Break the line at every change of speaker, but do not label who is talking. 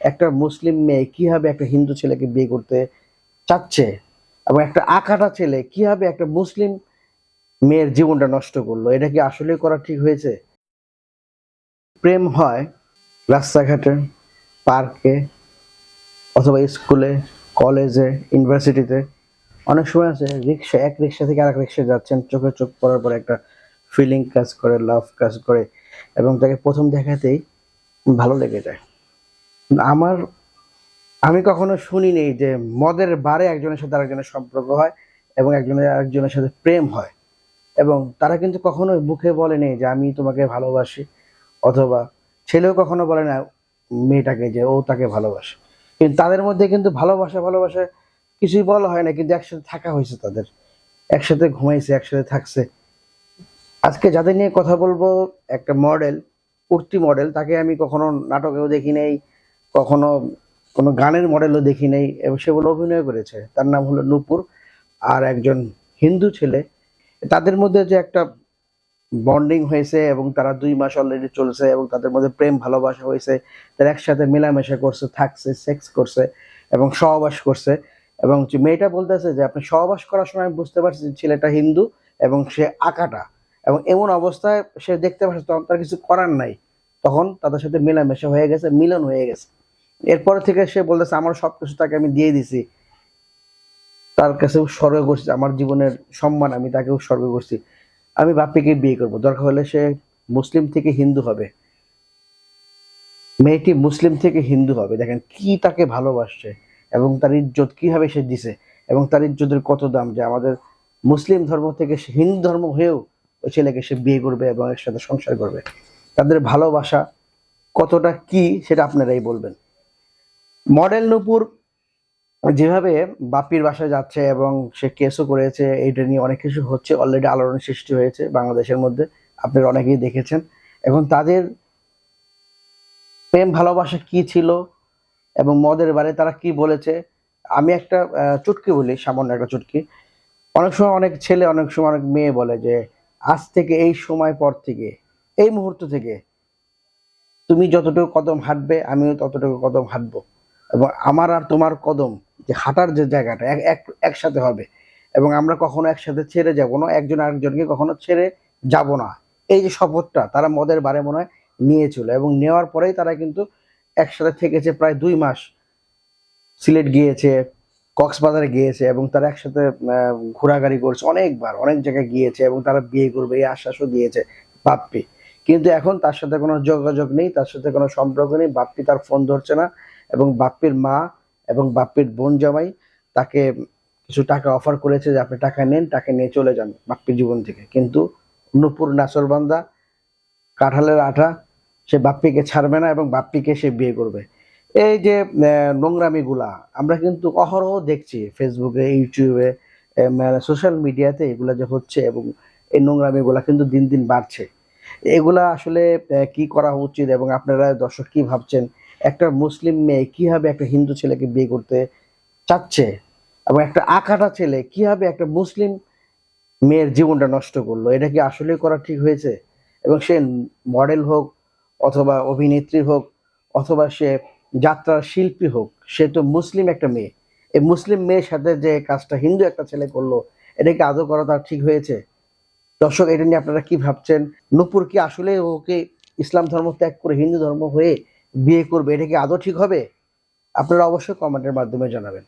একটা মুসলিম মেয়ে কীভাবে একটা হিন্দু ছেলেকে বিয়ে করতে চাচ্ছে এবং একটা আঁকাটা ছেলে কীভাবে একটা মুসলিম মেয়ের জীবনটা নষ্ট করল? এটা কি আসলে করা ঠিক হয়েছে? প্রেম হয় রাস্তাঘাটে, পার্কে অথবা স্কুলে, কলেজে, ইউনিভার্সিটিতে। অনেক সময় আছে, রিক্সা, এক রিক্সা থেকে আরেক রিক্সা যাচ্ছেন, চোখে চোখ পড়ার পর একটা ফিলিং কাজ করে লাভ কাজ করে এবং তাকে প্রথম দেখাতেই ভালো লেগে যায়। আমার, আমি কখনো শুনিনি যে মদের বারে একজনের সাথে আরেকজনের সম্পর্ক হয় এবং একজনের আরেকজনের সাথে প্রেম হয়। এবং তারা কিন্তু কখনো মুখে বলেনি যে আমি তোমাকে ভালোবাসি অথবা ছেলেও কখনো বলে না মেয়েটাকে যে ও তাকে ভালোবাসে। কিন্তু তাদের মধ্যে কিন্তু ভালোবাসা ভালোবাসা কিছুই বলা হয় না, কিন্তু একসাথে থাকা হয়েছে তাদের। একসাথে ঘুমাইছে, একসাথে থাকছে। আজকে যাদের নিয়ে কথা বলব, একটা মডেল কুর্তি মডেল তাকে আমি কখনো নাটকেও দেখি নেই কখনো কোনো গানের মডেলও দেখি নেই, এবং সেগুলো অভিনয় করেছে। তার নাম হলো নূপুর, আর একজন হিন্দু ছেলে। তাদের মধ্যে যে একটা বন্ডিং হয়েছে, এবং তারা দুই মাস অলরেডি চলছে, এবং তাদের মধ্যে প্রেম, ভালোবাসা হয়েছে, তারা একসাথে মেলামেশা করছে, থাকছে সেক্স করছে, এবং সহবাস করছে। এবং মেয়েটা বলতেছে যে, আপনি সহবাস করার সময় বুঝতে পারছি যে ছেলেটা হিন্দু, এবং সে আঁকাটা। এবং এমন অবস্থায় সে দেখতে পাচ্ছে তখন তার কিছু করার নাই। তখন তাদের সাথে মেলামেশা হয়ে গেছে, মিলন হয়ে গেছে। এরপর থেকে সে বলতেছে আমার সবকিছু তাকে আমি দিয়ে দিছি। তার কাছে উৎসর্গ করছি। আমার জীবনের সম্মান আমি তাকে উৎসর্গ করছি। আমি বাপ্পিকে বিয়ে করব। দরকার হলে সে মুসলিম থেকে হিন্দু হবে। মেয়েটি মুসলিম থেকে হিন্দু হবে। দেখেন কি তাকে ভালোবাসছে এবং তার ইজ্জত কীভাবে সে দিছে এবং তার ইজ্জতের কত দাম যে আমাদের মুসলিম ধর্ম থেকে সে হিন্দু ধর্ম হয়েও ওই ছেলেকে সে বিয়ে করবে এবং এর সাথে সংসার করবে। তাদের ভালোবাসা কতটা কি সেটা আপনারাই বলবেন। মডেল নূপুর যেভাবে বাপির বাসায় যাচ্ছে এবং সে কেসও করেছে, এইটা নিয়ে অনেক কিছু হচ্ছে অলরেডি আলোড়ন সৃষ্টি হয়েছে বাংলাদেশের মধ্যে। আপনারা অনেকেই দেখেছেন। এবং তাদের প্রেম, ভালোবাসা কি ছিল এবং মদের বারে তারা কি বলেছে, আমি একটা চুটকি বলি, সামান্য একটা চুটকি। অনেক সময় অনেক ছেলে, অনেক সময় অনেক মেয়ে বলে যে, আজ থেকে এই সময় পর থেকে, এই মুহূর্ত থেকে, তুমি যতটুকু কদম হাঁটবে, আমিও ততটুকু কদম হাঁটবো। এবং আমার আর তোমার কদম, যে হাঁটার যে জায়গাটা, এক, এক- একসাথে হবে। এবং আমরা কখনো একসাথে ছেড়ে যাব না, একজন আরেকজনকে কখনো ছেড়ে যাব না। এই যে শপথটা তারা মদের বারে মনে হয় নিয়েছিল এবং নেওয়ার পরেই তারা কিন্তু একসাথে থেকেছে প্রায় দুই মাস। সিলেট গিয়েছে, কক্সবাজারে গিয়েছে এবং তারা একসাথে ঘোরাঘুরি করছে অনেকবার, অনেক জায়গায় গিয়েছে এবং তারা বিয়ে করবে, এই আশ্বাসও দিয়েছে বাপ্পি। কিন্তু এখন তার সাথে কোনো যোগাযোগ নেই, তার সাথে কোনো সম্পর্ক নেই, বাপ্পি তার ফোন ধরছে না। এবং বাপ্পির মা এবং বাপ্পির বোন জামাই তাকে কিছু টাকা অফার করেছে যে আপনি টাকা নেন, টাকা নিয়ে চলে যান বাপ্পির জীবন থেকে। কিন্তু নূপুর নাসরবান্দা কাঁঠালের আঠা, সে বাপ্পিকে ছাড়বে না এবং বাপ্পিকে সে বিয়ে করবে। এই যে নোংরামি গুলা আমরা কিন্তু অহরহ দেখছি ফেসবুকে, ইউটিউবে সোশ্যাল মিডিয়াতে এগুলা যে হচ্ছে এবং এই নোংরামি গুলা কিন্তু দিন দিন বাড়ছে। এগুলা আসলে কি করা উচিত এবং আপনারা দর্শক কি ভাবছেন একটা মুসলিম মেয়ে কীভাবে একটা হিন্দু ছেলেকে বিয়ে করতে চাচ্ছে এবং একটা আঁকাটা ছেলে কীভাবে একটা মুসলিম মেয়ের জীবনটা নষ্ট করল? এটা কি আসলে করা ঠিক হয়েছে? এবং সে মডেল হোক অথবা অভিনেত্রী হোক অথবা সে যাত্রার শিল্পী হোক, সে তো মুসলিম একটা মেয়ে। এই মুসলিম মেয়ের সাথে যে কাজটা হিন্দু একটা ছেলে করল, এটা কি আদৌ করা তার ঠিক হয়েছে? দর্শক, এটা নিয়ে আপনারা কি ভাবছেন? নূপুর কি আসলে ওকে ইসলাম ধর্ম ত্যাগ করে হিন্দু ধর্ম হয়ে বিয়ে করবে এটা কি আদৌ ঠিক হবে? আপনারা অবশ্যই কমেন্টের মাধ্যমে জানাবেন।